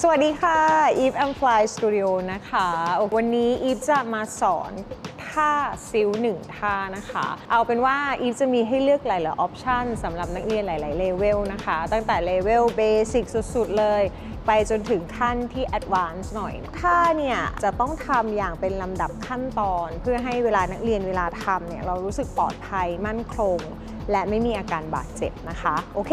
สวัสดีค่ะ Eve and Fly Studio นะคะ วันนี้ Eve จะมาสอนท่าซิลหนึ่งท่านะคะ เอาเป็นว่า อีฟจะมีให้เลือกหลายๆออปชันสำหรับนักเรียนหลาย ๆ เลเวลนะคะ ตั้งแต่เลเวลเบสิกสุด ๆ เลย ไปจนถึงขั้นที่แอดวานซ์หน่อยท่าเนี่ยจะต้องทำอย่างเป็นลำดับขั้นตอน เพื่อให้เวลานักเรียนเวลาทำเนี่ยเรารู้สึกปลอดภัยมั่นคง และไม่มีอาการบาดเจ็บนะคะ โอเค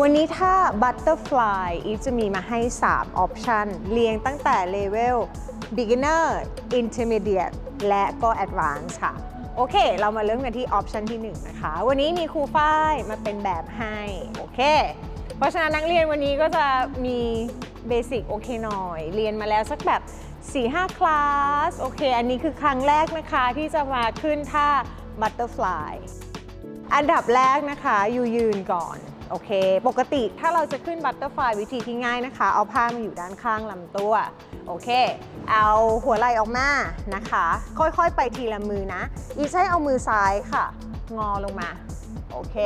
วันนี้ถ้า Butterfly อีฟจะมีมาให้3ออปชันเรียงตั้งแต่เลเวล Beginner Intermediate และก็ Advanced ค่ะ โอเค เรามาเริ่มกันที่ออปชันที่ 1 นะคะ วันนี้มีครูฝ้ายมาเป็นแบบให้ โอเค เพราะฉะนั้นนักเรียนวันนี้ก็จะมีเบสิกโอเคหน่อย เรียนมาแล้วสักแบบ 4-5 คลาส โอเค อันนี้คือครั้งแรกนะคะที่จะมาขึ้นท่า Butterfly อันดับแรกนะคะอยู่ยืนก่อน โอเค ปกติถ้าเราจะขึ้นบัตเตอร์ฟลายวิธีที่ง่ายนะคะ เอาผ้ามาอยู่ด้านข้างลำตัว โอเค เอาหัวไหล่ออกมานะคะ ค่อยๆ ไปทีละมือนะ อีใช้เอามือซ้ายค่ะ งอลงมา โอเค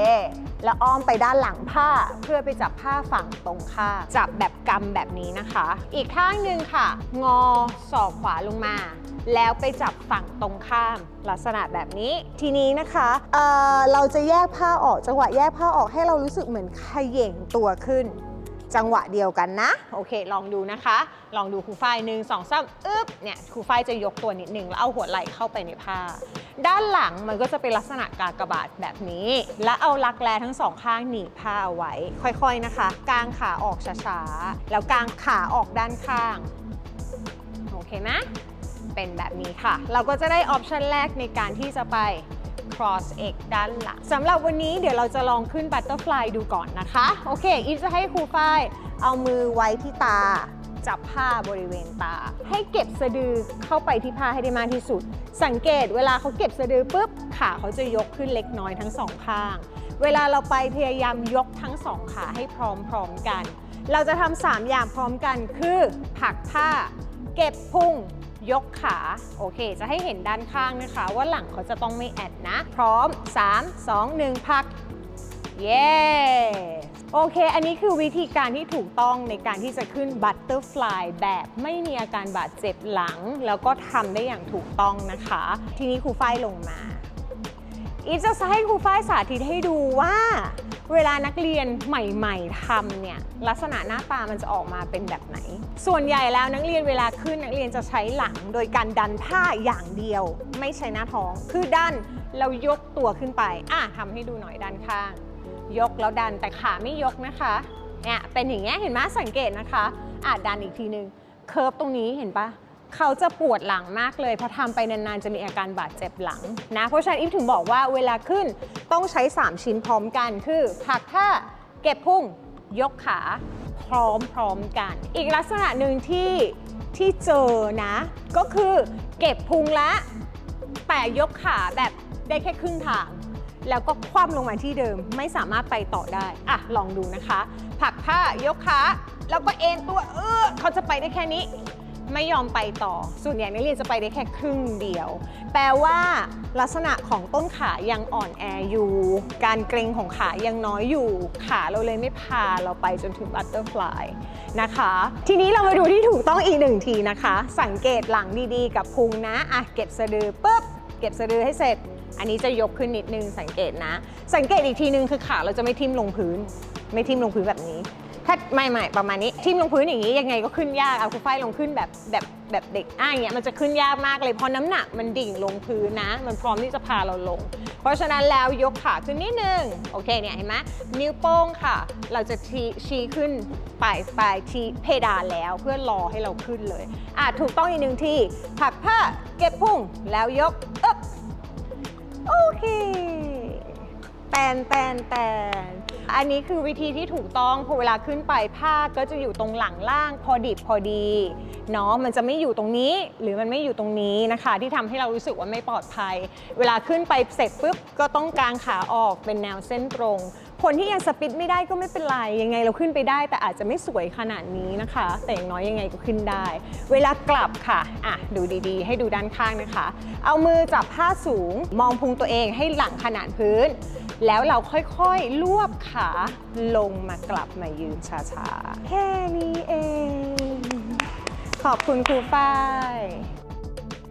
แล้วอ้อมไปด้านหลังผ้าเพื่อไปจับผ้าฝั่งตรงข้ามจับแบบกำแบบนี้นะคะ อีกข้างหนึ่งค่ะ งอศอกขวาลงมา แล้วไปจับฝั่งตรงข้าม ลักษณะแบบนี้ ทีนี้นะคะเอ่อเราจะแยกผ้าออกจังหวะแยกผ้าออกให้เรารู้สึกเหมือนเขย่งตัวขึ้น จังหวะเดียวกันนะ โอเค ลองดูนะคะ ลองดูครูฝ้ายหนึ่งสองสามอึ๊บเนี่ยครูฝ้ายจะยกตัวนิดนึงแล้วเอาหัวไหล่เข้าไปในผ้า ด้านหลังมันก็จะเป็นลักษณะกากบาทแบบนี้ และเอาลักแร้ทั้งสองข้างหนีบผ้าเอาไว้ ค่อยๆนะคะ กางขาออกช้าๆ แล้วกางขาออกด้านข้าง โอเคไหมเป็นแบบนี้ค่ะ เราก็จะได้ออปชันแรกในการที่จะไป cross x ด้านหลังสำหรับวันนี้เดี๋ยวเราจะลองขึ้น butterfly ดูก่อนนะคะ โอเค อีฟจะให้ครูฝ้ายเอามือไว้ที่ตา จับผ้าบริเวณตา ให้เก็บสะดือเข้าไปที่ผ้าให้ได้มากที่สุด สังเกตเวลาเขาเก็บสะดือปุ๊บขาเขาจะยกขึ้นเล็กน้อยทั้งสองข้าง เวลาเราไปพยายามยกทั้งสองขาให้พร้อมๆกัน เราจะทำสามอย่างพร้อมกันคือ ผักผ้า เก็บพุง ยกขา โอเค จะให้เห็นด้านข้างนะคะ ว่าหลังเขาจะต้องไม่แอดนะ พร้อม 3 2 1 พัก เย้ โอเค อันนี้คือวิธีการที่ถูกต้องในการที่จะขึ้นบัตเตอร์ฟลายแบบไม่มีอาการบาดเจ็บหลัง แล้วก็ทำได้อย่างถูกต้องนะคะ ทีนี้ครูฝ้ายลงมาอีฟจะให้ครูฝ้ายสาธิตให้ดูว่า เวลานักเรียนใหม่ ๆทำเนี่ยลักษณะหน้าตามันจะออกมาเป็นแบบไหน ส่วนใหญ่แล้วนักเรียนเวลาขึ้นนักเรียนจะใช้หลังโดยการดันผ้าอย่างเดียว ไม่ใช้หน้าท้อง คือดันแล้วยกตัวขึ้นไปอะทำให้ดูหน่อยด้านข้าง ยกแล้วดันแต่ขาไม่ยกนะคะเนี่ยเป็นอย่างเงี้ยเห็นไหมสังเกตนะคะอะดันอีกทีนึงเคิร์ฟตรงนี้เห็นปะ เขาจะปวดหลังมากเลยพอทำไปนานๆจะมีอาการบาดเจ็บหลังนะเพราะฉะนั้นอิฟถึงบอกว่าเวลาขึ้นต้องใช้ 3 ชิ้นพร้อมกันคือผักท่าเก็บพุงยกขาพร้อมๆกัน อีกลักษณะหนึ่งที่ที่เจอนะ ก็คือเก็บพุงและแต่ยกขาแบบได้แค่ครึ่งทาง แล้วก็คว่ำลงมาที่เดิมไม่สามารถไปต่อได้อะลองดูนะคะ ผักผ้ายกขาแล้วก็เอ็นตัวเออเขาจะไปได้แค่นี้ ไม่ยอมไปต่อ ส่วนใหญ่นักเรียนจะไปได้แค่ครึ่งเดียว แปลว่าลักษณะของต้นขายังอ่อนแออยู่ การเกร็งของขายังน้อยอยู่ ขาเราเลยไม่พาเราไปจนถึงบัตเตอร์ฟลายนะคะ ทีนี้เรามาดูที่ถูกต้องอีกหนึ่งทีนะคะ สังเกตหลังดีๆ กับพุงนะอะเก็บสะดือปุ๊บเก็บสะดือให้เสร็จ อันนี้จะยกขึ้นนิดนึงสังเกตนะ สังเกตอีกทีนึงคือขาเราจะไม่ทิ่มลงพื้น ไม่ทิ่มลงพื้นแบบนี้ ถ้าไม่ไม่ประมาณนี้ทิ่มลงพื้นอย่างนี้ยังไงก็ขึ้นยากเอาคุณฝ้ายลงขึ้นแบบแบบแบบเด็กอะอย่างเงี้ยมันจะขึ้นยากมากเลยเพราะน้ำหนักมันดิ่งลงพื้นนะ มันพร้อมที่จะพาเราลง เพราะฉะนั้นแล้วยกขาขึ้นนิดนึงโอเคเนี่ยเห็นไหมนิ้วโป้งค่ะ เราจะชี้ชี้ขึ้นปลายปลายชี้เพดานแล้วเพื่อรอให้เราขึ้นเลยอะถูกต้องอีกหนึ่งทีผักผ้าเก็บพุงแล้วยกอึ๊บโอเค แตนแตนแตนอันนี้คือวิธีที่ถูกต้องพอเวลาขึ้นไปผ้าก็จะอยู่ตรงหลังล่างพอดิบพอดีเนาะมันจะไม่อยู่ตรงนี้หรือมันไม่อยู่ตรงนี้นะคะ ที่ทำให้เรารู้สึกว่าไม่ปลอดภัย เวลาขึ้นไปเสร็จปุ๊บก็ต้องกางขาออกเป็นแนวเส้นตรง คนที่ยังสปิดไม่ได้ก็ไม่เป็นไรยังไงเราขึ้นไปได้ แต่อาจจะไม่สวยขนาดนี้นะคะ แต่อย่างน้อยยังไงก็ขึ้นได้ เวลากลับค่ะอะดูดีๆ ให้ดูด้านข้างนะคะ เอามือจับผ้าสูง มองพุงตัวเองให้หลังขนาดพื้น แล้วเราค่อยๆ ลวบขาลงมากลับมายืนช้าๆ แค่นี้เอง ขอบคุณครูฝ้าย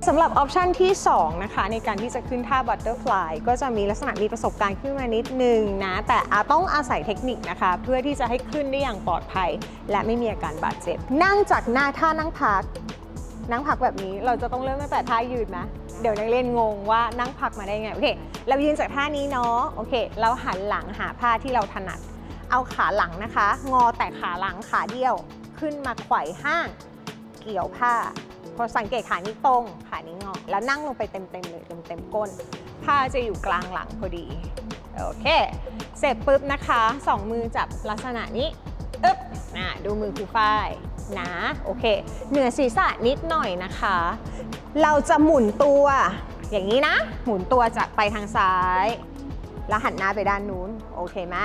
สำหรับออปชันที่ 2 นะคะ ในการที่จะขึ้นท่าบัตเตอร์ฟลายก็จะมีลักษณะมีประสบการณ์ขึ้นมานิดนึงนะ แต่อาต้องอาศัยเทคนิคนะคะ เพื่อที่จะให้ขึ้นได้อย่างปลอดภัย และไม่มีอาการบาดเจ็บ นั่งจากหน้าท่านั่งพัก นั่งพักแบบนี้เราจะต้องเริ่มตั้งแต่ท่ายืนนะ เดี๋ยวนักเรียนงงว่านั่งพักมาได้ไง โอเค เรายืนจากท่านี้เนาะ โอเค เราหันหลังหาผ้าที่เราถนัด เอาขาหลังนะคะ งอแต่ขาหลังขาเดียว ขึ้นมาไขว่ห้าง เกี่ยวผ้า พอสังเกตขานี้ตรง ขานี้งอ แล้วนั่งลงไปเต็มๆเลยเต็มๆก้น ผ้าจะอยู่กลางหลังพอดี โอเค เสร็จปุ๊บนะคะ สองมือจับลักษณะนี้ อึ๊บนะดูมือครูฝ้ายนะโอเค เหนือศีรษะนิดหน่อยนะคะ เราจะหมุนตัว อย่างนี้นะ หมุนตัวจากไปทางซ้าย แล้วหันหน้าไปด้านนู้น โอเคไหม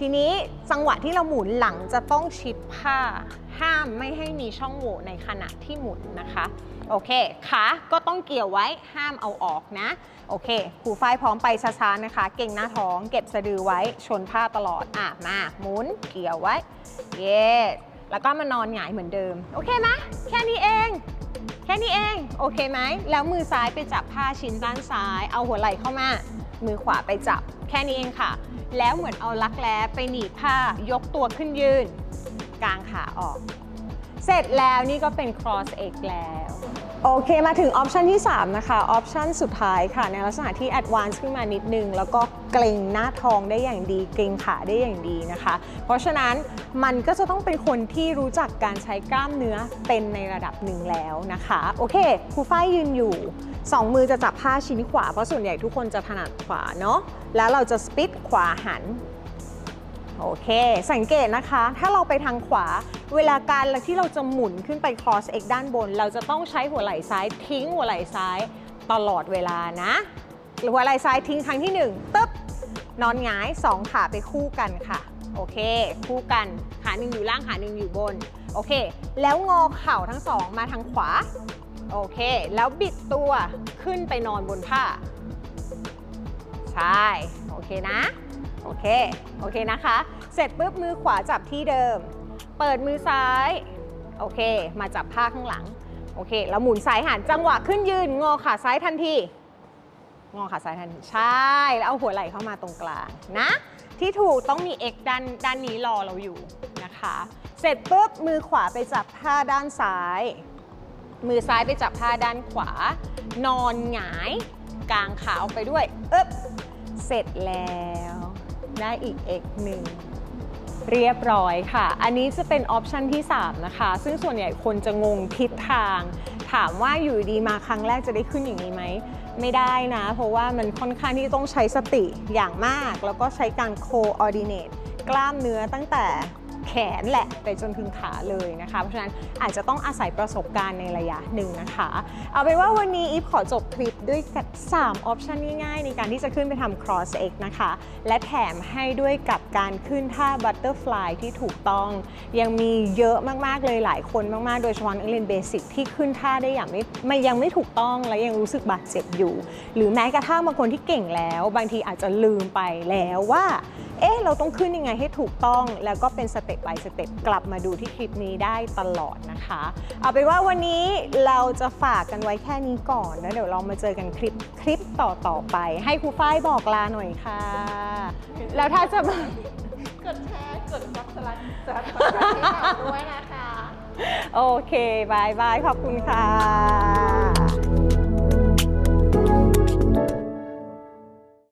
ทีนี้จังหวะที่เราหมุนหลังจะต้องชิดผ้า ห้ามไม่ให้มีช่องโหว่ในขณะที่หมุนนะคะ โอเคขาก็ต้องเกี่ยวไว้ห้ามเอาออกนะ โอเคครูฝ้ายพร้อมไปช้าๆนะคะ เก่งหน้าท้องเก็บสะดือไว้ชนผ้าตลอดอะมาหมุนเกี่ยวไว้ เย้แล้วก็มานอนหงายเหมือนเดิม โอเคไหมแค่นี้เองแค่นี้เอง โอเคไหม แล้วมือซ้ายไปจับผ้าชิ้นด้านซ้าย เอาหัวไหล่เข้ามา มือขวาไปจับ แค่นี้เองค่ะ แล้วเหมือนเอาลักแร้ไปหนีบผ้ายกตัวขึ้นยืน กางขาออก เสร็จแล้วนี่ก็เป็น cross egg แล้ว โอเคมาถึงออปชันที่ 3 นะคะ ออปชันสุดท้ายค่ะ ในลักษณะที่ advance ขึ้นมานิดนึง แล้วก็เกรงหน้าท้องได้อย่างดี เกรงขาได้อย่างดีนะคะ เพราะฉะนั้นมันก็จะต้องเป็นคนที่รู้จักการใช้กล้ามเนื้อเป็นในระดับหนึ่งแล้วนะคะ โอเคครูฝ้ายยืนอยู่สองมือจะจับผ้าชิ้นขวา เพราะส่วนใหญ่ทุกคนจะถนัดขวาเนาะแล้วเราจะสปิดขวาหัน โอเค สังเกตนะคะ ถ้าเราไปทางขวา เวลาการที่เราจะหมุนขึ้นไป cross x ด้านบน เราจะต้องใช้หัวไหล่ซ้ายทิ้งหัวไหล่ซ้ายตลอดเวลานะหรือหัวไหล่ซ้ายทิ้งครั้งที่1ตึ๊บนอนหงายสองขาไปคู่กันค่ะ โอเค คู่กันขาหนึ่งอยู่ล่างขาหนึ่งอยู่บน โอเค แล้วงอเข่าทั้งสองมาทางขวา โอเค แล้วบิดตัวขึ้นไปนอนบนผ้า ใช่ โอเคนะ โอเค โอเคนะคะ เสร็จปุ๊บมือขวาจับที่เดิม เปิดมือซ้าย โอเค มาจับผ้าข้างหลัง โอเค แล้วหมุนซ้ายหันจังหวะขึ้นยืน งอขาซ้ายทันที งอขาซ้ายทันที ใช่ แล้วเอาหัวไหล่เข้ามาตรงกลางนะ ที่ถูกต้องมี X ด้านด้านนี้รอเราอยู่นะคะ เสร็จปุ๊บมือขวาไปจับผ้าด้านซ้าย มือซ้ายไปจับผ้าด้านขวา นอนหงายกางขาออกไปด้วย อึ๊บ เสร็จแล้ว ได้อีก x หนึ่งเรียบร้อยค่ะ อันนี้จะเป็นออปชันที่ 3 นะคะ ซึ่งส่วนใหญ่คนจะงงทิศทาง ถามว่าอยู่ดีมาครั้งแรกจะได้ขึ้นอย่างนี้ไหม ไม่ได้นะ เพราะว่ามันค่อนข้างที่ต้องใช้สติอย่างมาก แล้วก็ใช้การ coordinate กล้ามเนื้อตั้งแต่ แขนแหละไปจนถึงขาเลยนะคะ เพราะฉะนั้นอาจจะต้องอาศัยประสบการณ์ในระยะหนึ่งนะคะ เอาเป็นว่าวันนี้อีฟขอจบคลิปด้วยกับ3ออปชันง่ายๆ ในการที่จะขึ้นไปทำ cross x นะคะ และแถมให้ด้วยกับการขึ้นท่า butterfly ที่ถูกต้อง ยังมีเยอะมากๆเลยหลายคนมากๆ โดยเฉพาะนักเรียนเบสิกที่ขึ้นท่าได้อย่างไม่ไม่ยังไม่ถูกต้องและยังรู้สึกบาดเจ็บอยู่ หรือแม้กระทั่งบางคนที่เก่งแล้ว บางทีอาจจะลืมไปแล้วว่า เอ๊ะ เราต้องขึ้นยังไงให้ถูกต้อง แล้วก็เป็นสเต็ป by สเต็ปกลับมาดูที่คลิปนี้ได้ตลอดนะคะ เอาเป็นว่าวันนี้เราจะฝากกันไว้แค่นี้ก่อนแล้วเดี๋ยวเรามาเจอกันคลิปคลิปต่อต่อๆไป ให้ครูฝ้ายบอกลาหน่อยค่ะ แล้วถ้าจะกดแชร์กดซับสไครต์ซับสไครต์ให้เราด้วยนะคะ โอเคบายบายขอบคุณค่ะ